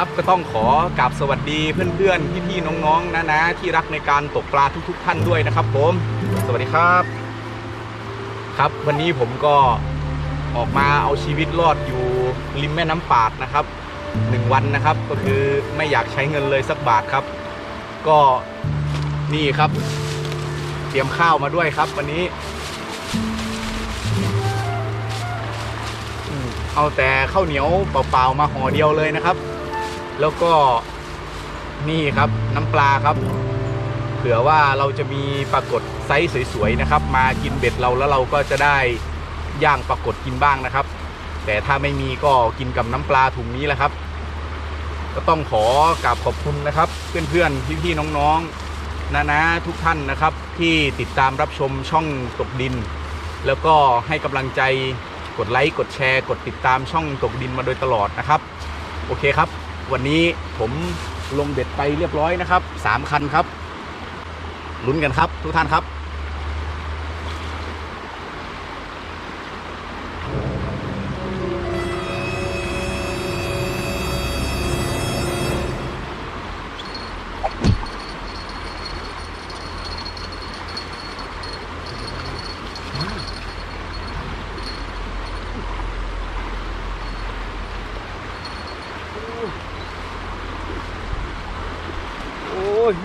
ครับก็ต้องขอกราบสวัสดีเพื่อนๆพี่ๆน้องๆนะๆที่รักในการตกปลาทุก ๆ ท่านด้วยนะครับ ผม สวัสดีครับ ครับวันนี้ผมก็ออกมาเอาชีวิตรอดอยู่ริมแม่น้ำปาดนะครับหนึ่งวันนะครับ ก็คือไม่อยากใช้เงินเลยสักบาทครับ ก็นี่ครับ เตรียมข้าวมาด้วยครับ วันนี้เอาแต่ข้าวเหนียวเปล่าๆมาห่อเดียวเลยนะครับ แล้วก็นี่ครับน้ำปลาครับ เผื่อว่าเราจะมีปรากฏไซส์สวยๆนะครับ มากินเบ็ดเราแล้วเราก็จะได้ย่างปรากฏกินบ้างนะครับ แต่ถ้าไม่มีก็กินกับน้ำปลาถุงนี้แหละครับ ก็ต้องขอกราบขอบคุณนะครับ เพื่อนๆพี่ๆน้องๆนะนะทุกท่านนะครับ ที่ติดตามรับชมช่องตกดิน แล้วก็ให้กำลังใจกดไลค์กดแชร์ กดติดตามช่องตกดินมาโดยตลอดนะครับ โอเคครับ วันนี้ผมลงเบ็ดไปเรียบร้อยนะครับสามคันครับลุ้นกันครับทุกท่านครับ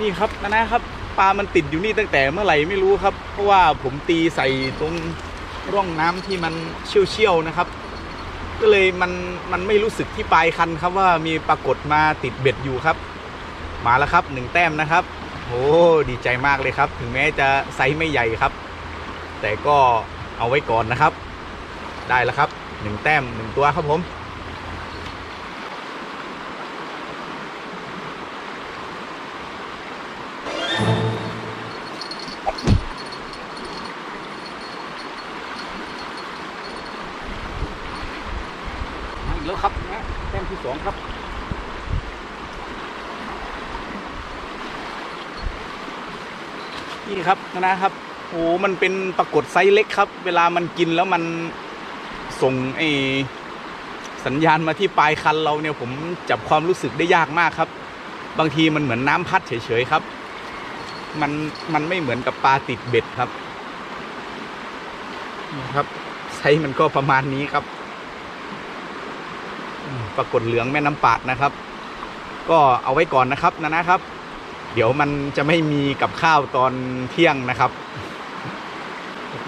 นี่ครับนะนะครับปลามันติดอยู่นี่ตั้งแต่เมื่อไหร่ไม่รู้ครับ เพราะว่าผมตีใส่ตรงร่องน้ำที่มันเชี่ยวๆนะครับ ก็เลยมันมันไม่รู้สึกที่ปลายคันครับว่ามีปรากฏมาติดเบ็ดอยู่ครับ มาแล้วครับหนึ่งแต้มนะครับโอ้ดีใจมากเลยครับ ถึงแม้จะไซส์ไม่ใหญ่ครับ แต่ก็เอาไว้ก่อนนะครับ ได้แล้วครับหนึ่งแต้มหนึ่งตัวครับผม มาอีกแล้วครับนะแต้มที่สองครับ นะครับโอ้มันเป็นปรากฏไซส์เล็กครับ เวลามันกินแล้วมันส่งไอสัญญาณมาที่ปลายคันเราเนี่ยผมจับความรู้สึกได้ยากมากครับ บางทีมันเหมือนน้ำพัดเฉยๆครับ มันมันไม่เหมือนกับปลาติดเบ็ดครับนี่ครับไซส์มันก็ประมาณนี้ครับ ปรากฏเหลืองแม่น้ำปาดนะครับ ก็เอาไว้ก่อนนะครับนะนะครับ เดี๋ยวมันจะไม่มีกับข้าวตอนเที่ยงนะครับ โอ้โห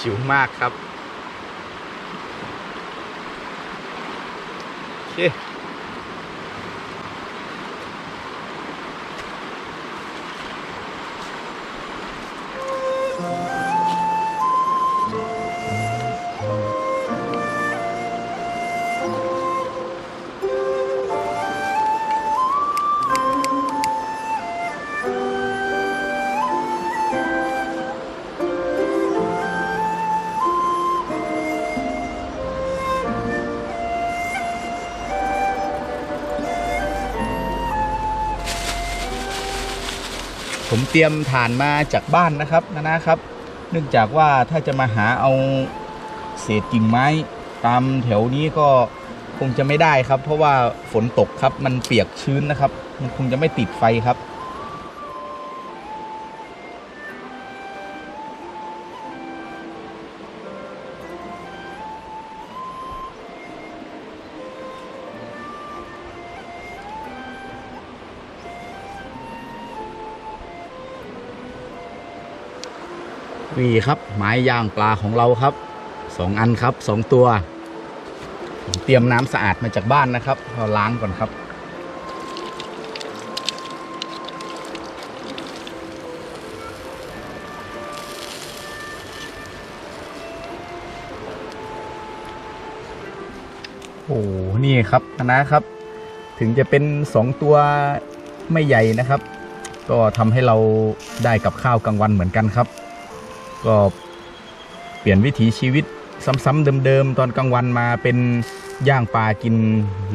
จิ๋วมากครับ โอเค ผมเตรียมฐานมาจากบ้านนะครับนะนะครับ เนื่องจากว่าถ้าจะมาหาเอาเศษกิ่งไม้ตามแถวนี้ก็คงจะไม่ได้ครับ เพราะว่าฝนตกครับมันเปียกชื้นนะครับ มันคงจะไม่ติดไฟครับ นี่ครับไม้ย่างปลาของเราครับสองอันครับสองตัว เตรียมน้ำสะอาดมาจากบ้านนะครับเราล้างก่อนครับโอ้โหนี่ครับนะครับ ถึงจะเป็นสองตัวไม่ใหญ่นะครับ ก็ทำให้เราได้กับข้าวกลางวันเหมือนกันครับ ก็เปลี่ยนวิถีชีวิตซ้ำๆเดิมๆ ตอนกลางวันมาเป็นย่างปลากิน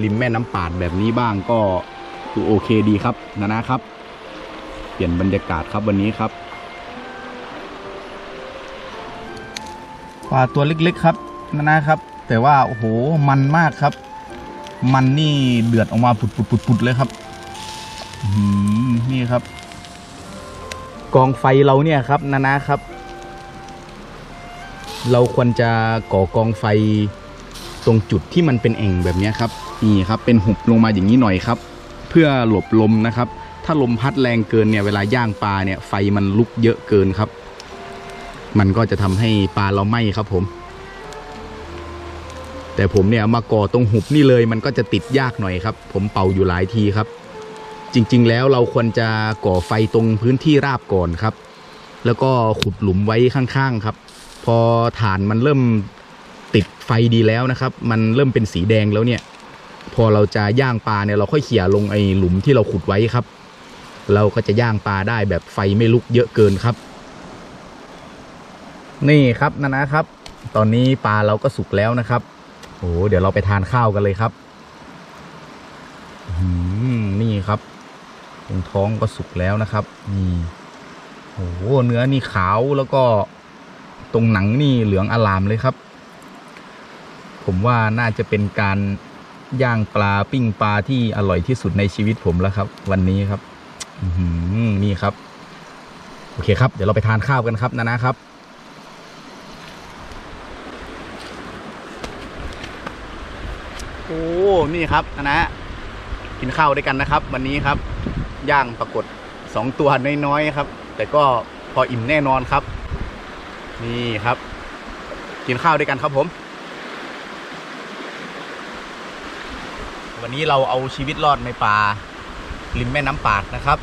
ริมแม่น้ำปาดแบบนี้บ้างก็ดูโอเคดีครับนะนะครับ เปลี่ยนบรรยากาศครับวันนี้ครับปลาตัวเล็กๆครับนะนะครับ แต่ว่าโอ้โหมันมากครับ มันนี่เดือดออกมาปุดๆๆเลยครับนี่ครับ กองไฟเราเนี่ยครับนานาครับ เราควรจะก่อกองไฟตรงจุดที่มันเป็นเอ่งแบบนี้ครับนี่ครับเป็นหุบลงมาอย่างนี้หน่อยครับ เพื่อหลบลมนะครับ ถ้าลมพัดแรงเกินเนี่ยเวลาย่างปลาเนี่ยไฟมันลุกเยอะเกินครับ มันก็จะทำให้ปลาเราไหม้ครับผม แต่ผมเนี่ยมาก่อตรงหุบนี่เลยมันก็จะติดยากหน่อยครับ ผมเป่าอยู่หลายทีครับ จริงๆแล้วเราควรจะก่อไฟตรงพื้นที่ราบก่อนครับ แล้วก็ขุดหลุมไว้ข้างๆครับ พอฐานมันเริ่มติดไฟดีแล้วนะครับ มันเริ่มเป็นสีแดงแล้วเนี่ย พอเราจะย่างปลาเนี่ยเราค่อยเขี่ยลงไอ้หลุมที่เราขุดไว้ครับ เราก็จะย่างปลาได้แบบไฟไม่ลุกเยอะเกินครับ นี่ครับนะนะครับ ตอนนี้ปลาเราก็สุกแล้วนะครับโอ้เดี๋ยวเราไปทานข้าวกันเลยครับนี่ครับตรงท้องก็สุกแล้วนะครับนี่โอ้โหเนื้อนี่ขาวแล้วก็ ตรงหนังนี่เหลืองอลามเลยครับ ผมว่าน่าจะเป็นการย่างปลาปิ้งปลาที่อร่อยที่สุดในชีวิตผมแล้วครับ วันนี้ครับนี่ครับ โอเคครับ เดี๋ยวเราไปทานข้าวกันครับนะนะครับโอ้นี่ครับนะนะกินข้าวด้วยกันนะครับ วันนี้ครับ ย่างปรากฏสองตัวน้อยๆครับ แต่ก็พออิ่มแน่นอนครับ นี่ครับ กินข้าวด้วยกันครับผม วันนี้เราเอาชีวิตรอดในป่าริมแม่น้ำปาดนะครับ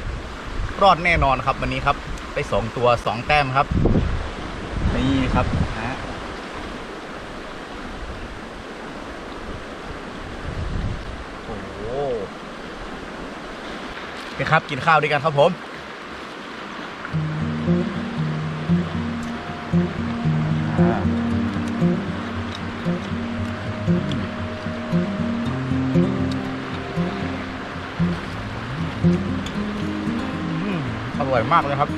รอดแน่นอนครับ วันนี้ครับไปสองตัวสองแต้มครับ นี่ครับนะโอ้โหนี่ครับกินข้าวด้วยกันครับผม อร่อยมากเลยครับ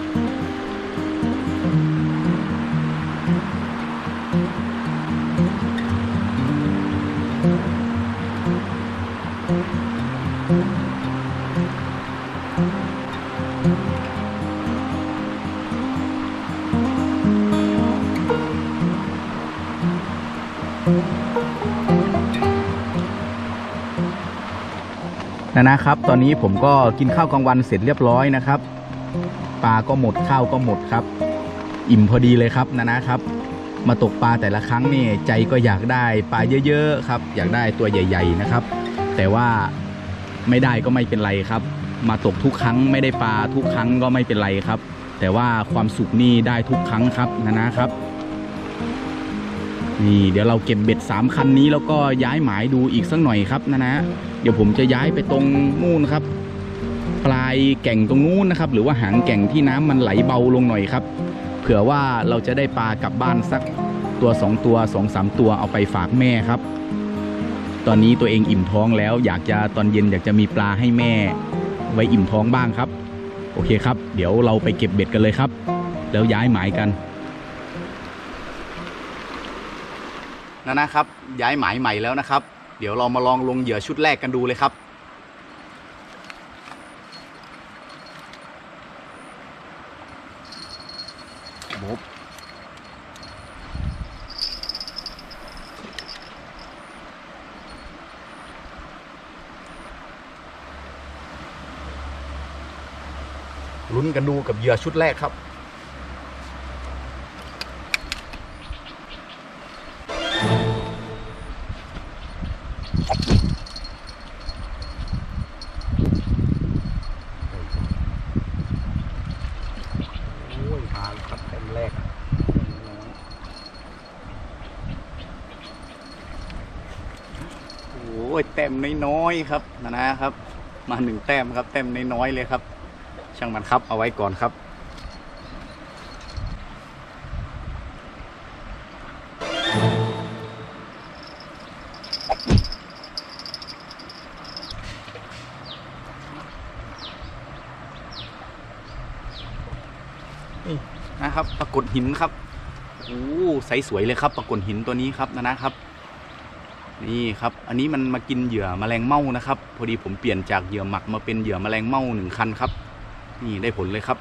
นะนะครับ ตอนนี้ผมก็กินข้าวกลางวันเสร็จเรียบร้อยนะครับ ปลาก็หมดข้าวก็หมดครับ อิ่มพอดีเลยครับนะนะครับ มาตกปลาแต่ละครั้งนี่ใจก็อยากได้ปลาเยอะๆครับ อยากได้ตัวใหญ่ ๆนะครับ แต่ว่าไม่ได้ก็ไม่เป็นไรครับ มาตกทุกครั้งไม่ได้ปลาทุกครั้งก็ไม่เป็นไรครับ แต่ว่าความสุขนี่ได้ทุกครั้งครับนะนะครับนี่เดี๋ยวเราเก็บเบ็ดสามคันนี้แล้วก็ย้ายหมายดูอีกสักหน่อยครับนะนะ เดี๋ยวผมจะย้ายไปตรงนู่นครับ ปลายแก่งตรงนู้นนะครับ หรือว่าหางแก่งที่น้ำมันไหลเบาลงหน่อยครับ เผื่อว่าเราจะได้ปลากลับบ้านสักตัวสองตัวสองสามตัวเอาไปฝากแม่ครับ ตอนนี้ตัวเองอิ่มท้องแล้ว อยากจะตอนเย็นอยากจะมีปลาให้แม่ ไว้อิ่มท้องบ้างครับ โอเคครับ เดี๋ยวเราไปเก็บเบ็ดกันเลยครับ แล้วย้ายหมายกันนะนะครับ ย้ายหมายใหม่แล้วนะครับ เดี๋ยวเรามาลองลงเหยื่อชุดแรกกันดูเลยครับลุ้นกันดูกับ เหยื่อชุดแรกครับโอ้ยแล้วครับเต็มแรกอะโอ้ยแต้มน้อยๆครับนะนะครับ มาหนึ่งแต้มครับแต้มน้อยๆเลยครับ ช่างมันครับ เอาไว้ก่อนครับนี่นะครับปรากฏหินครับโอ้ใสสวยเลยครับปรากฏหินตัวนี้ครับนะนะครับ นี่ครับ อันนี้มันมากินเหยื่อแมลงเม่านะครับ พอดีผมเปลี่ยนจากเหยื่อหมักมาเป็นเหยื่อแมลงเม่าหนึ่งคันครับ นี่ได้ผลเลยครับ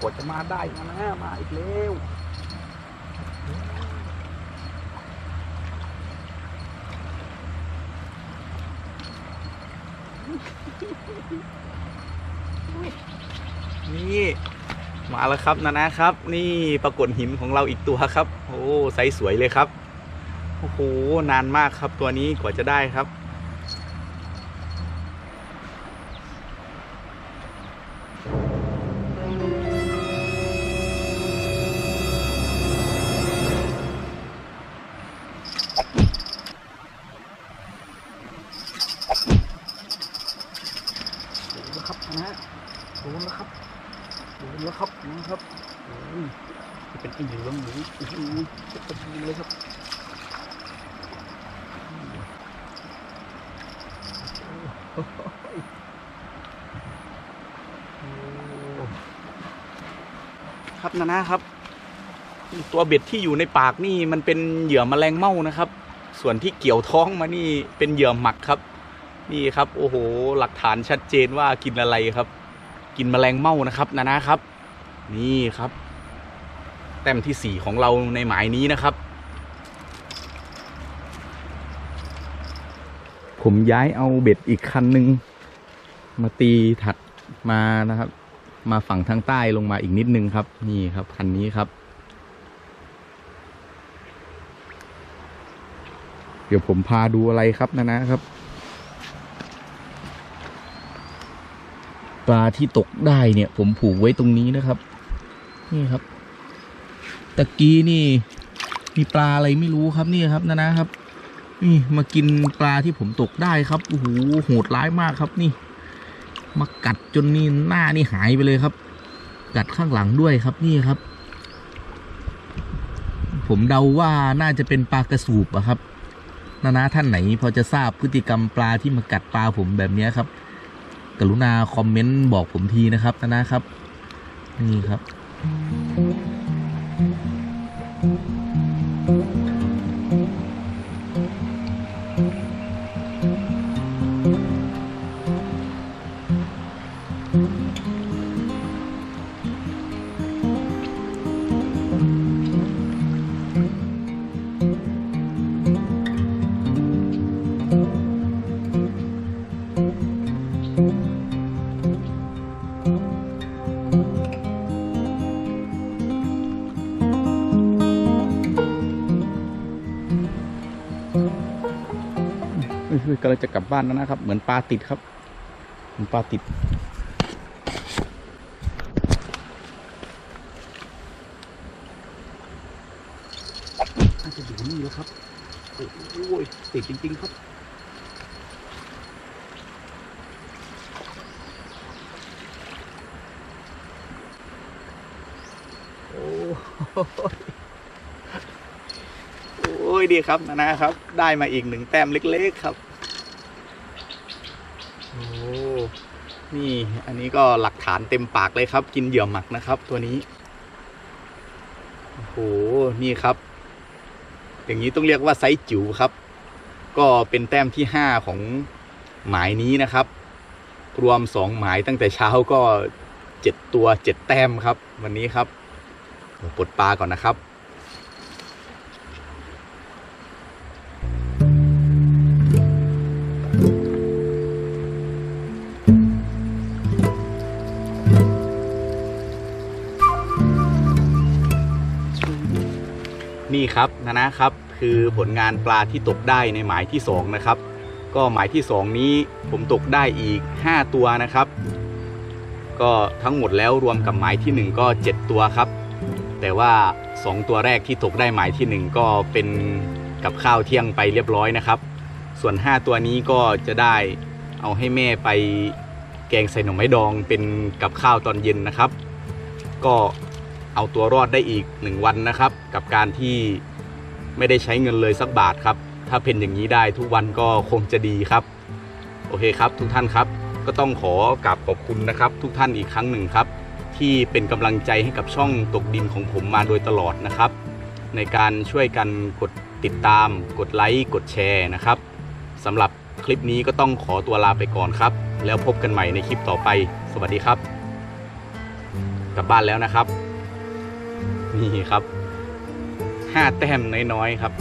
กว่าจะมาได้มานะมาอีกแล้วนี่ มาแล้วครับนะนะครับ นี่ปรากฏหินของเราอีกตัวครับ โอ้ไซส์สวยเลยครับโอ้โหนานมากครับตัวนี้กว่าจะได้ครับนแล้วครับนะโดนแล้วครับ แล้วครับนะครับจะเป็นไอ้เหลืองหมูโอ้โหจะเป็นเลยครับโอ้ครับนะนะครับ ตัวเบ็ดที่อยู่ในปากนี่มันเป็นเหยื่อแมลงเม่านะครับ ส่วนที่เกี่ยวท้องมานี่เป็นเหยื่อหมักครับ นี่ครับ โอ้โห หลักฐานชัดเจนว่ากินอะไรครับ กินแมลงเม่านะครับนะนะครับ นี่ครับ แต้มที่สี่ของเราในหมายนี้นะครับ ผมย้ายเอาเบ็ดอีกคันหนึ่งมาตีถัดมานะครับ มาฝั่งทางใต้ลงมาอีกนิดนึงครับ นี่ครับคันนี้ครับเดี๋ยวผมพาดูอะไรครับนะนะครับ ปลาที่ตกได้เนี่ย ผมผูกไว้ตรงนี้นะครับ นี่ครับตะกี้นี่ มีปลาอะไรไม่รู้ครับนี่ครับนะนะครับ นี่มากินปลาที่ผมตกได้ครับโอ้โหโหดร้ายมากครับนี่ มากัดจนนี่หน้านี่หายไปเลยครับ กัดข้างหลังด้วยครับนี่ครับ ผมเดาว่าน่าจะเป็นปลากระสูบอะครับนานาท่านไหนพอจะทราบพฤติกรรมปลาที่มากัดปลาผมแบบนี้ครับ กรุณาคอมเมนต์บอกผมทีนะครับนะนะครับ นี่ครับ เฮ้ยๆกำลังจะกลับบ้านแล้วนะครับ เหมือนปลาติดครับ เหมือนปลาติด น่าจะอยู่นี่แล้วครับ โอ้ยติดจริง ๆ ครับโอ้ยโอ้ยดีครับนะนะครับ ได้มาอีกหนึ่งแต้มเล็ก ๆ ครับ โอ้ นี่อันนี้ก็หลักฐานเต็มปากเลยครับ กินเหยื่อหมักนะครับ ตัวนี้โอ้โหนี่ครับ อย่างนี้ต้องเรียกว่าไซส์จิ๋วครับ ก็เป็นแต้มที่ห้าของหมายนี้นะครับ รวมสองหมายตั้งแต่เช้าก็เจ็ดตัวเจ็ดแต้มครับ วันนี้ครับปลดปลาก่อนนะครับ นี่ครับนะนะครับคือผลงานปลาที่ตกได้ในหมายที่สองนะครับ ก็หมายที่สองนี้ผมตกได้อีก 5 ตัวนะครับ ก็ทั้งหมดแล้วรวมกับหมายที่ 1 ก็ 7 ตัวครับ แต่ว่า 2 ตัวแรกที่ตกได้หมายที่ 1 ก็เป็นกับข้าวเที่ยงไปเรียบร้อยนะครับ ส่วน 5 ตัวนี้ก็จะได้เอาให้แม่ไปแกงใส่หน่อไม้ดองเป็นกับข้าวตอนเย็นนะครับ ก็ เอาตัวรอดได้อีก 1 วันนะครับ กับการที่ไม่ได้ใช้เงินเลยสักบาทครับ ถ้าเป็นอย่างนี้ได้ทุกวันก็คงจะดีครับโออเคครับทุกท่านครับ ก็ต้องขอกราบขอบคุณนะครับ ทุกท่านอีกครั้งหนึ่งครับ ที่เป็นกำลังใจให้กับช่องตกดินของผมมาโดยตลอดนะครับ ในการช่วยกันกดติดตาม กดไลค์กดแชร์นะครับสำหรับคลิปนี้ก็ต้องขอตัวลาไปก่อนครับ แล้วพบกันใหม่ในคลิปต่อไป สวัสดีครับ กลับบ้านแล้วนะครับ นี่ครับห้าแต้มน้อยๆครับ